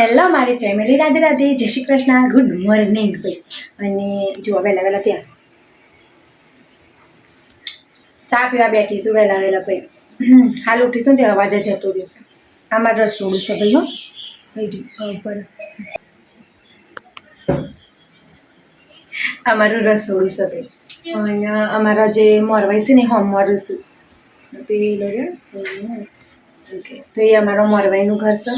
Hello, મારી family Radhe Radhe. જય Shri Krishna. Good morning ભાઈ અને જો વહેલા વહેલા ત્યાં. ચા પીવા બેઠીશું વહેલા વહેલા ભાઈ હાલ ઉઠીશું તે અવાજ જ જતો રહેશે આમાં રસોડું છે ભાઈ, હો. ઉપર. અમારું રસોડું છે ભાઈ. અને અમારા જે મોરવાઈ છે ને હોમ છે. ઓકે. તો એ અમારો મોરવાઈનું ઘર છે.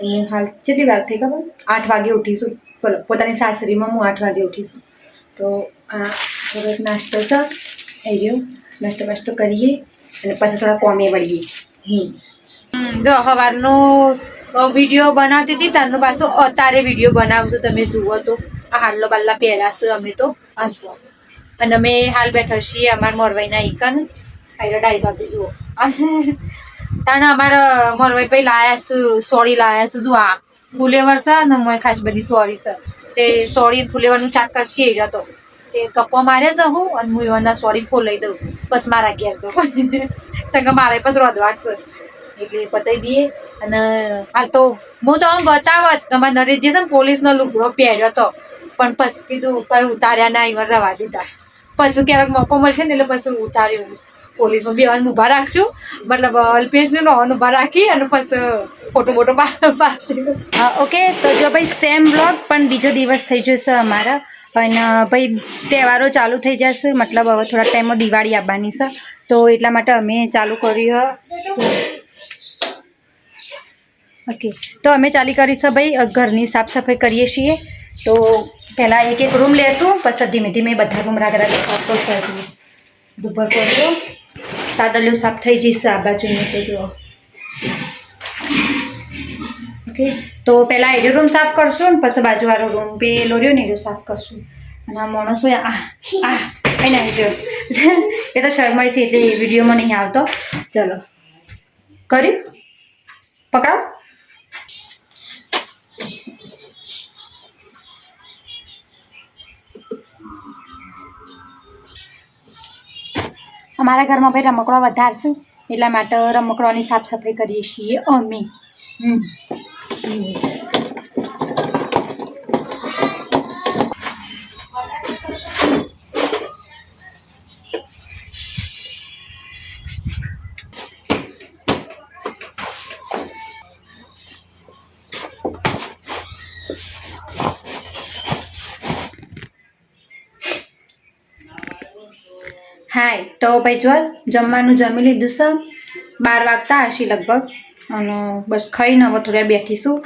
હું હાલ કેટલી વાર થઈ ખબર? આઠ વાગે ઉઠીશું. બોલો, પોતાની સાસરીમાં હું આઠ વાગે ઉઠીશું. તો આ થોડોક નાસ્તો છે એ રહ્યો નાસ્તો બાસ્તો કરીએ અને પછી થોડા કોમે વળીએ. હમ. જો સવારનો વીડિયો બનાવતી હતી તારનો પાછો અત્યારે વીડિયો બનાવશું તમે જુઓ તો. આ હાલ્લો બાલ્લા પહેરાશું અમે તો. અને અમે હાલ બેઠા છીએ અમારા મોરવાઈના ઈકન. આઈરો ડાઈ સાથે જુઓ. તાણે અમારા મોરવાઈ ભાઈ લાયા છે, સોળી લાયા છે. જો આ ફુલેવર છે અને મોય ખાસ બધી સોરી છે. તે સોળી ફુલેવરનું ચાક કરશે એ તો. તે કપ્પો મારે જ હું અને હું એવાના સોરી ફોલાઈ દઉં. બસ મારા ઘેર તો. સંગ મારે પણ રોધવા જ એટલે પતાવી દઈએ. અને હાલ તો હું તો બતાવત તમારે નરેશજી છે ને પોલીસનો લુગડો પહેર્યો હતો પણ પછી કીધું કઈ ઉતાર્યા ના એમાં રવા દીધા. પછી ક્યારેક મોકો મળશે ને એટલે પછી ઉતાર્યું. પોલીસમાં બે વાન ઊભા રાખશું મતલબ અલ્પેશને અન ઊભા રાખી અને ફર્સ્ટ ફોટો મોટો પાડશે. ઓકે, તો જો ભાઈ સેમ બ્લોગ પણ બીજો દિવસ થઈ જશે અમારા. અને ભાઈ, તહેવારો ચાલુ થઈ જશે. મતલબ, હવે થોડા ટાઈમમાં દિવાળી આવવાની છે. તો એટલા માટે અમે ચાલુ કર્યું ઓકે. તો અમે ચાલી કરીશું ભાઈ ઘરની સાફ સફાઈ કરીએ છીએ. તો પહેલાં એક એક રૂમ લેશું, પછી ધીમે ધીમે બધા રૂમ રાગ રાગ સાફ કરશું દુબર કર્યો સાદલિયો સાફ થઈ જશે આ બાજુની તો જુઓ. ઓકે, તો પહેલાં એરિયો રૂમ સાફ કરશું ને પછી બાજુવાળો રૂમ પેલો રહ્યો ને એરિયો સાફ કરશું. અને આ માણસો આ આ, અહીં આવી જો એ તો શરમાય છે એટલે વિડીયોમાં નહીં આવતો. ચલો. કર્યું? પકડાવ? અમારા ઘરમાં ભાઈ રમકડો વધારશું એટલા માટે રમકડાની સાફ સફાઈ કરીએ છીએ અમે. હાય, તો ભાઈ જો જમવાનું જમી લીધું છે. બાર વાગતા હશે લગભગ. અને બસ ખાઈને હવે થોડી વાર બેઠીશું.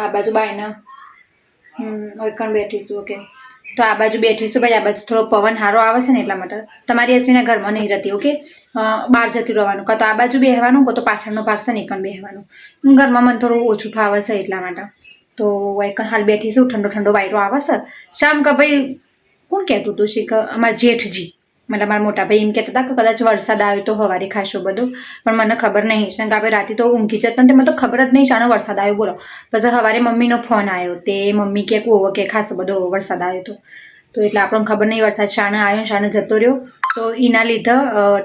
આ બાજુ બાયના ઓઈકણ બેઠીશું, ઓકે. તો આ બાજુ બેઠીશું ભાઈ, આ બાજુ થોડો પવન સારો આવે છે ને એટલા માટે. તમારી અશ્વિના ઘરમાં નહીં રહેતી, ઓકે? બહાર જતી રહેવાનું. કાં તો આ બાજુ બેહવાનું, કાં તો પાછળનો ભાગ છે ને એકણ બેહવાનું. ઘરમાં મને થોડું ઓછું ફાવે છે એટલા માટે. તો એકણ હાલ બેઠીશું ઠંડો ઠંડો વાયરો આવે છે. શામ કે ભાઈ, કોણ કહેતું હતું શીખ અમારા જેઠજી. મતલબ મારા મોટા ભાઈ એમ કહેતા હતા કે કદાચ વરસાદ આવ્યો તો હવારે ખાશો બધું. પણ મને ખબર નહીં કારણ કે આપણે રાતે તો ઊંઘી જતા ને મને તો ખબર જ નહીં શાનો વરસાદ આવ્યો? બોલો. પછી સવારે મમ્મીનો ફોન આવ્યો તે મમ્મી કે ઓવો કે ખાસો બધો વરસાદ આવ્યો હતો તો એટલે આપણને ખબર નહીં વરસાદ શાણે આવ્યો શાણે જતો રહ્યો. તો એના લીધે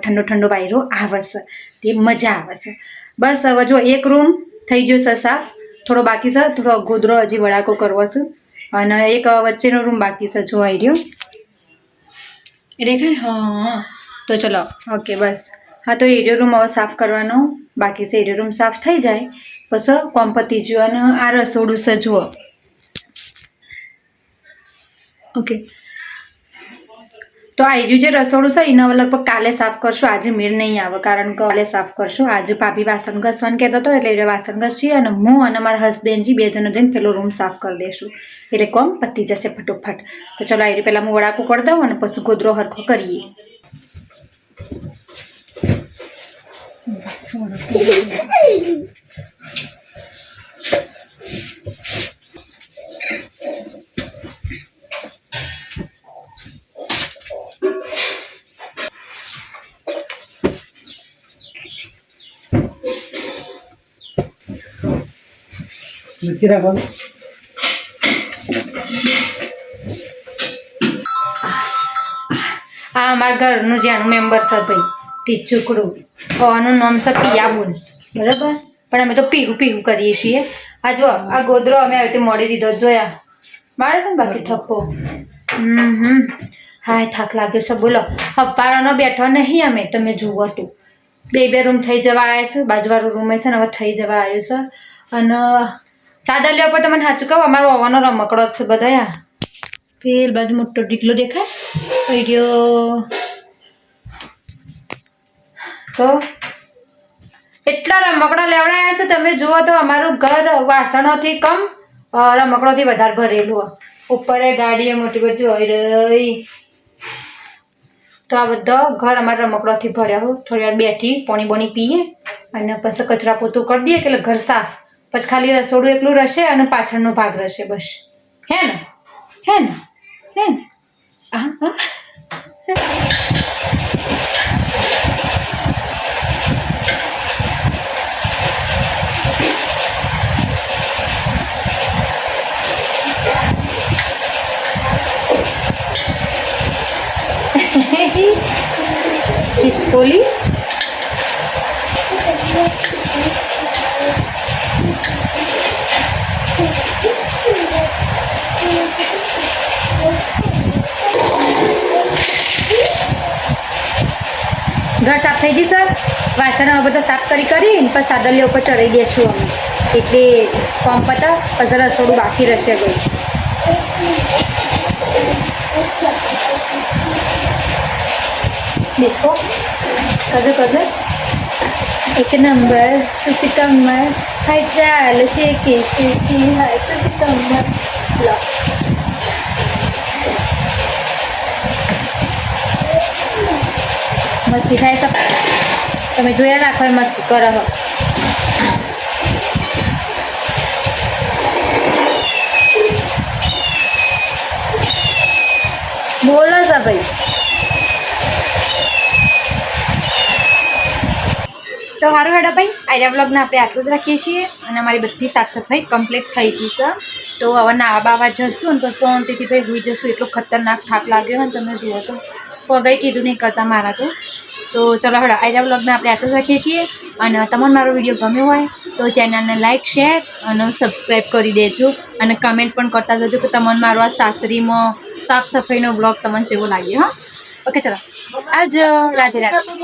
ઠંડો ઠંડો વાયરો આવશે. તે મજા આવશે. બસ હવે જો એક રૂમ થઈ ગયો છે સાફ. થોડો બાકી છે. થોડો ગોદરો હજી વડાકો કરવો છે. અને એક વચ્ચેનો રૂમ બાકી છે, જોવાઈ આવી રહ્યો રેખાય હા. તો ચલો, ઓકે, બસ. હા, તો એરિયો રૂમ હવે સાફ કરવાનો. બાકી છે એરિયો રૂમ સાફ થઈ જાય. પછી કોમ્પતી જુઓ અને આ રસોડું સજવો. ઓકે. તો આ રહ્યું જે રસોડું છે એને લગભગ કાલે સાફ કરશું. આજે મેળ નહીં આવે, કારણ કે કાલે સાફ કરશું. આજે ભાભી વાસણ ઘસવાનું કહેતો હતો, એટલે એ વાસણ ઘસીએ અને હું અને મારા હસબન્ડજી બે જણો જઈને પેલો રૂમ સાફ કરી દઈશું. એટલે કોમ પતી જશે ફટોફટ. તો ચલો આવી પહેલાં હું વડાકું કરી દઉં અને પછી ગોદરો હરખો કરીએ. નીચે રાખવાનું. આ અમારા ઘરનું જ્યાંનું મેમ્બર છે ભાઈ, ટીચુકડું. આનું નામ છે પિયાબુન. બરાબર? પણ અમે તો પીહું પીહું કરીએ છીએ. આ જો, આ ગોદરો અમે આવી રીતે મોડી દીધો જોયા. મારે છે ને બાકી ઠપ્પો? હમ હા થાક લાગ્યો છે. બોલો હપ્પારાનો બેઠો નહીં અમે, તમે જુઓ તું. બે બે રૂમ થઈ જવા આવ્યા છે. બાજુવાળું રૂમ છે ને, હવે થઈ જવા આવ્યું છે. અને સાડા લેવા પર તમને સાચું કહું અમારો ઓવાનો રમકડો છે બધા યાર પેલ બાજુ મોટો ઢીકલો દેખાય. વીડિયો તો? એટલા રમકડા લેવડાયા છે તમે જુઓ તો અમારું ઘર વાસણોથી કમ રમકડોથી વધારે ભરેલું. ઉપર એ ગાડી મોટી બધી હોય રહી. તો આ બધો ઘર અમારા રમકડોથી ભર્યા. હો થોડી વાર બેઠી પોણી બોણી પીએ. અને પછી કચરા પોતું કરી દઈએ એટલે ઘર સાફ. પછી ખાલી રસોડું એકલું રહેશે અને પાછળનો ભાગ રહેશે બસ. હે ને? હે ને? હે ને? હા હા. ખિસકોલી ઘર સાફ થઈ સર. વાસણ બધા સાફ કરી કરીને પછી સાડલીઓ ઉપર ચડાવી દેશું અમે. એટલે કોમ પતા પછી રસોડું બાકી રહેશે ગયું ડિસ્કો કરજો કરજો એક નંબર ખુશી કમર હાય ચાલ, શેકી શેકી, હાય ખુશી કમર લો. મસ્તી થાય તો તમે જોયા રાખો એ મસ્તી કરો હો. બોલો છો ભાઈ. તો સારું હેડો ભાઈ આઈડિયા બ્લોગને આપણે આટલું જ રાખીએ છીએ અને અમારી બધી સાફ સફાઈ કમ્પ્લીટ થઈ ગઈ છે. તો હવે નાવા બાવા જશું ને તો શાંતિથી ભાઈ હોઈ જશું, એટલો ખતરનાક થાક લાગ્યો હોય ને તમે જુઓ તો. પગાઈ કીધું નહીં કરતા મારા તો. તો ચલો હેડો આજના બ્લોગને આપણે આટલું રાખીએ છીએ. અને તમને મારો વીડિયો ગમ્યો હોય, તો ચેનલને લાઇક શેર અને સબસ્ક્રાઈબ કરી દેજો. અને કમેન્ટ પણ કરતા જજો કે તમને મારો આ સાસરીમાં સાફ સફાઈનો બ્લોગ તમને જેવો લાગ્યો, હા? ઓકે, ચલો. આવજો. રાધે રાધે.